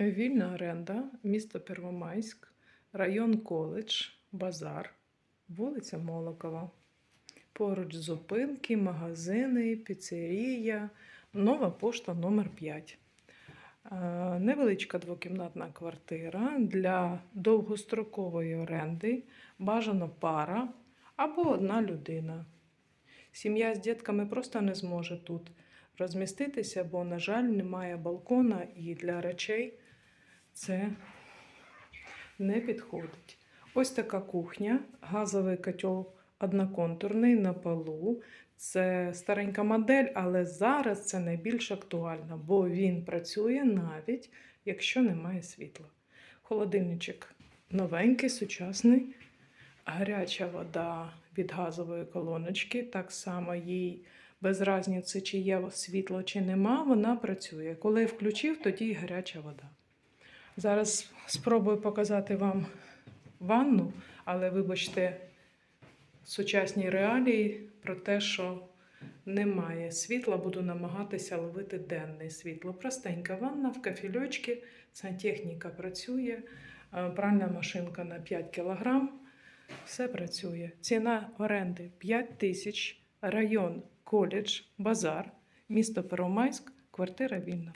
Вільна оренда, місто Первомайськ, район Коледж, Базар, вулиця Молокова. Поруч зупинки, магазини, піцерія, нова пошта номер 5. Е, Невеличка двокімнатна квартира для довгострокової оренди, бажано пара або одна людина. Сім'я з дітками просто не зможе тут розміститися, бо, на жаль, немає балкона і для речей це не підходить. Ось така кухня, газовий котел одноконтурний на полу. Це старенька модель, але зараз це найбільш актуально, бо він працює навіть якщо немає світла. Холодильничок новенький, сучасний, гаряча вода від газової колоночки, так само їй без різниці, чи є світло, чи нема, вона працює. Коли включив, тоді й гаряча вода. Зараз спробую показати вам ванну, але вибачте, сучасні реалії про те, що немає світла, буду намагатися ловити денне світло. Простенька ванна в кафельочці, сантехніка працює, е, пральна машинка на 5 кг. Все працює. Ціна оренди 5 тисяч, район, коледж, базар, місто Первомайськ, квартира вільна.